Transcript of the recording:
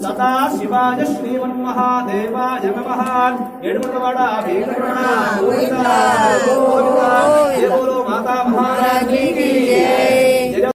సదా శివాయ శ్రీమన్మహాదేవాయ నమః. ఏడుమటవాడ